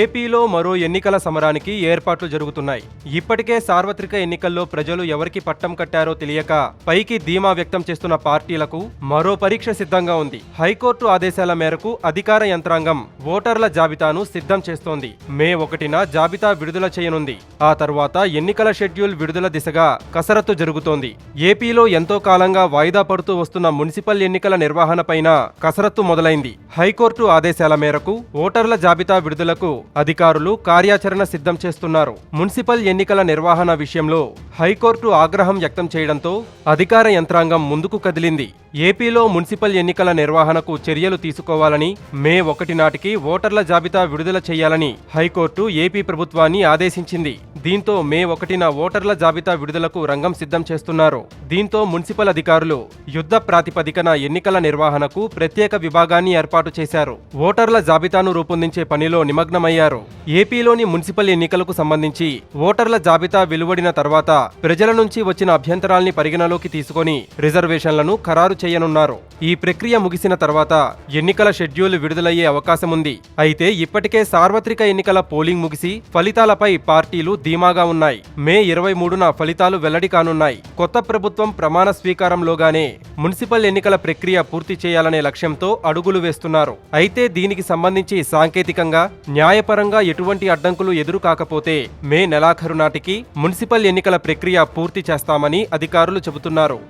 ఏపీలో మరో ఎన్నికల సమరానికి ఏర్పాట్లు జరుగుతున్నాయి. ఇప్పటికే సార్వత్రిక ఎన్నికల్లో ప్రజలు ఎవరికి పట్టం కట్టారో తెలియక పైకి ధీమా వ్యక్తం చేస్తున్న పార్టీలకు మరో పరీక్ష సిద్ధంగా ఉంది. హైకోర్టు ఆదేశాల మేరకు అధికార యంత్రాంగం ఓటర్ల జాబితాను సిద్ధం చేస్తోంది. మే ఒకటిన జాబితా విడుదల చేయనుంది. ఆ తర్వాత ఎన్నికల షెడ్యూల్ విడుదల దిశగా కసరత్తు జరుగుతోంది. ఏపీలో ఎంతో కాలంగా వాయిదా పడుతూ వస్తున్న మున్సిపల్ ఎన్నికల నిర్వహణపైన కసరత్తు మొదలైంది. హైకోర్టు ఆదేశాల మేరకు ఓటర్ల జాబితా ఎన్నికలకు అధికారులు కార్యాచరణ సిద్ధం చేస్తున్నారు. మున్సిపల్ ఎన్నికల నిర్వహణ విషయంలో హైకోర్టు ఆగ్రహం వ్యక్తం చేయడంతో అధికార యంత్రాంగం ముందుకు కదిలింది. ఏపీలో మున్సిపల్ ఎన్నికల నిర్వహణకు చర్యలు తీసుకోవాలని మే ఒకటి నాటికి ఓటర్ల జాబితా విడుదల చేయాలని హైకోర్టు ఏపీ ప్రభుత్వాన్ని ఆదేశించింది. దీంతో మే ఒకటిన ఓటర్ల జాబితా విడుదలకు రంగం సిద్ధం చేస్తున్నారు. దీంతో మున్సిపల్ అధికారులు యుద్ధ ప్రాతిపదికన ఎన్నికల నిర్వహణకు ప్రత్యేక విభాగాన్ని ఏర్పాటు చేశారు. ఓటర్ల జాబితాను రూపొందించే పనిలో నిమగ్నమయ్యారు. ఏపీలోని మున్సిపల్ ఎన్నికలకు సంబంధించి ఓటర్ల జాబితా వెలువడిన తర్వాత ప్రజల నుంచి వచ్చిన అభ్యంతరాల్ని పరిగణలోకి తీసుకొని రిజర్వేషన్లను ఖరారు చేయనున్నారు. ఈ ప్రక్రియ ముగిసిన తర్వాత ఎన్నికల షెడ్యూల్ విడుదలయ్యే అవకాశం ఉంది. అయితే ఇప్పటికే సార్వత్రిక ఎన్నికల పోలింగ్ ముగిసి ఫలితాలపై పార్టీలు ధీమాగా ఉన్నాయి. మే ఇరవై మూడున ఫలితాలు వెల్లడి కానున్నాయి. కొత్త ప్రభుత్వం ప్రమాణ స్వీకారంలోగానే మున్సిపల్ ఎన్నికల ప్రక్రియ పూర్తి చేయాలనే లక్ష్యంతో అడుగులు వేస్తున్నారు. అయితే దీనికి సంబంధించి సాంకేతికంగా న్యాయపరంగా ఎటువంటి అడ్డంకులు ఎదురు కాకపోతే మే నెలాఖరు నాటికి మున్సిపల్ ఎన్నికల ప్రక్రియ పూర్తి చేస్తామని అధికారులు చెబుతున్నారు.